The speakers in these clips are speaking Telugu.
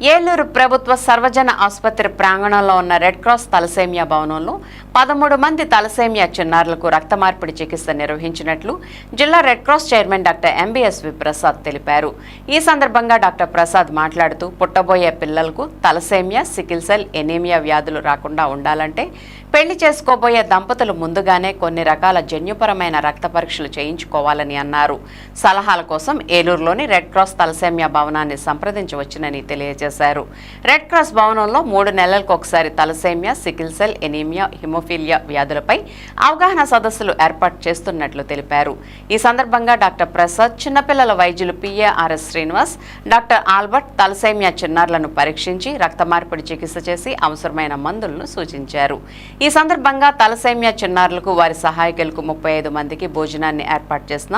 ఏలూరు ప్రభుత్వ సర్వజన ఆసుపత్రి ప్రాంగణంలో ఉన్న రెడ్ క్రాస్ తలసేమియా భవనంలో పదమూడు మంది తలసేమియా చిన్నారులకు రక్త మార్పిడి చికిత్స నిర్వహించినట్లు జిల్లా red cross chairman doctor MBSV Prasad తెలిపారు. ఈ సందర్భంగా డాక్టర్ ప్రసాద్ మాట్లాడుతూ పుట్టబోయే పిల్లలకు తలసేమియా సికిల్ సెల్ ఎనీమియా వ్యాధులు రాకుండా ఉండాలంటే పెళ్ళి చేసుకోబోయే దంపతులు ముందుగానే కొన్ని రకాల జన్యుపరమైన రక్త పరీక్షలు చేయించుకోవాలని అన్నారు. సలహాల కోసం ఏలూరులోని రెడ్ క్రాస్ తలసేమియా భవనాన్ని సంప్రదించవచ్చునని తెలియజేశారు. రెడ్ క్రాస్ భవనంలో మూడు నెలలకు ఒకసారి thalassemia sickle cell anaemia haemophilia వ్యాధులపై అవగాహన సదస్సులు ఏర్పాటు చేస్తున్నట్లు తెలిపారు. ఈ సందర్భంగా డాక్టర్ ప్రసాద్ చిన్నపిల్లల వైద్యులు PARS Srinivas doctor Albert thalassemia చిన్నారులను పరీక్షించి రక్త మార్పిడి చికిత్స చేసి అవసరమైన మందులను సూచించారు. ఈ సందర్భంగా తలసేమియా చిన్నారులకు వారి సహాయకులకు ముప్పై ఐదు మందికి భోజనాన్ని ఏర్పాటు చేసిన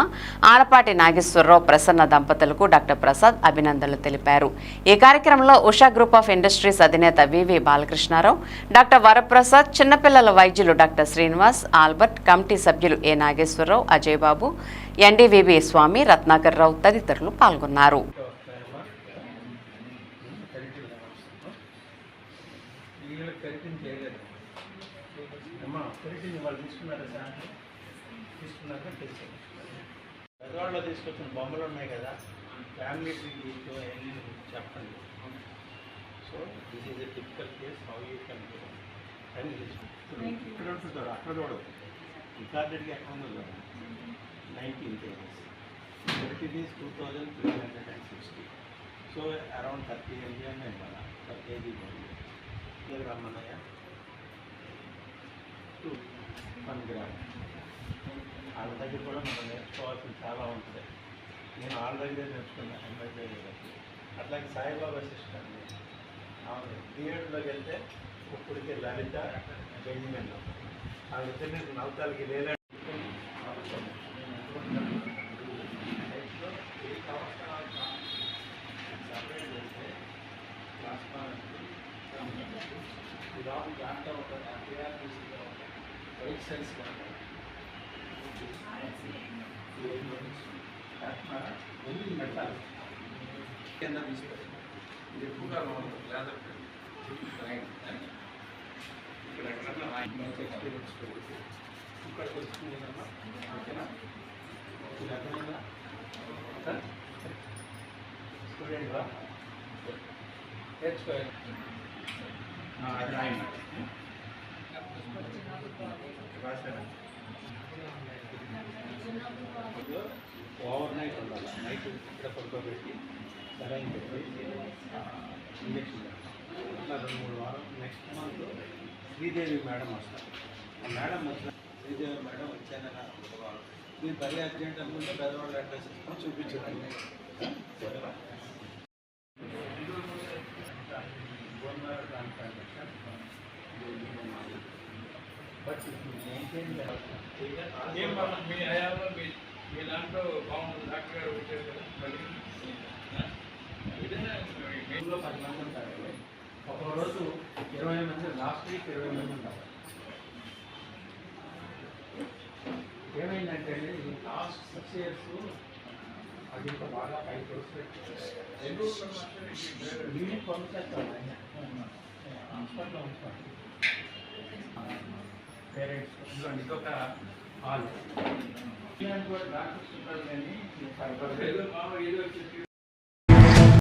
ఆలపాటి నాగేశ్వరరావు ప్రసన్న దంపతులకు డాక్టర్ ప్రసాద్ అభినందనలు తెలిపారు. ఈ కార్యక్రమంలో ఉషా గ్రూప్ ఆఫ్ ఇండస్ట్రీస్ అధినేత వివి బాలకృష్ణారావు డాక్టర్ వరప్రసాద్ చిన్నపిల్లల వైద్యులు డాక్టర్ శ్రీనివాస్ ఆల్బర్ట్ కమిటీ సభ్యులు ఏ నాగేశ్వరరావు అజయ్ బాబు ఎన్డీవీబీ స్వామి రత్నాకర్ రావు తదితరులు పాల్గొన్నారు. తీసుకొచ్చిన బొమ్మలు ఉన్నాయి కదా ఫ్యామిలీ ట్రీట్ అవన్నీ చెప్పండి? This is a typical case how you can ఇక్కడ ఉంటుంటారు అక్కడ చూడదు రికార్డెడ్గా ఎక్కడ ఉందో nineteen kgs keratin is two thousand three hundred and sixty so around thirty mg అని ఇవ్వాలి పర్ కేజీ బాడీ దగ్గర రమ్మన్నయ్య టూ వన్ గ్రామ్ వాళ్ళ దగ్గర కూడా మనం నేర్చుకోవాల్సింది చాలా ఉంటుంది నేను వాళ్ళ దగ్గర నేర్చుకున్నాను ఎంఐ దగ్గర అట్లాగే సాయిబాబా సిస్టర్ థియేటర్లోకి వెళ్తే ఇప్పటికే లలిత బెంజమిన్. వాళ్ళిద్దరిని నవ్వుతాలకి లేలే రాహుల్ దాంట్లో ఒక టీఆర్పీసీలో ఒక వైట్ సెల్స్ పెట్టాలి కింద తీసుకోవాలి ఇది ఎక్కువగా లేదర్ ఇక్కడ ఎక్కడన్నా మంచి ఎక్స్పీరియన్స్ ఇక్కడికి వచ్చిందమ్మా ఓకేనా ఇది అర్థమైందా స్టూడెంట్ రా నేర్చుకోవాలి అది రాశారా ఓవర్ నైట్ ఉండాలి నైట్ ఇక్కడ పడుకోబెట్టి సరైన పెట్టి అట్లా రెండు మూడు వారం నెక్స్ట్ మంత్ శ్రీదేవి మేడం వస్తారు. ఆ మేడం వచ్చిన శ్రీదేవి మేడం వచ్చానని అనుకోవాలి మీరు పది అర్జెంట్ అనుకుంటే పెద్దవాళ్ళు అడ్రస్ ఇస్తాం చూపించండి. ఏం బాబు, మీ హయాంలో మీ మీ దాంట్లో బాగుంటుంది. డాక్టర్ గారు వచ్చారు కదా మళ్ళీ ఆ? ఏదైనా మీ- ఇంట్లో పది మంది ఉంటారు ఒక రోజు ఇరవై మంది లాస్ట్ వీక్ ఇరవై మంది ఉంటారు ఏమైందంటే ఈ లాస్ట్ సిక్స్ ఇయర్స్ అది ఇంకా బాగా పైకి ఎన్ని ఊర్లో మాత్రమే ఈ డ్రైవర్ యూనిట్ పంపిస్తాను హాస్పిటల్లో ఉంటాను పేరెంట్స్ ఇదిగోండి ఇదొక హాల్ ఇలాంటి కూడా డాక్టర్స్ ఉంటారు కానీ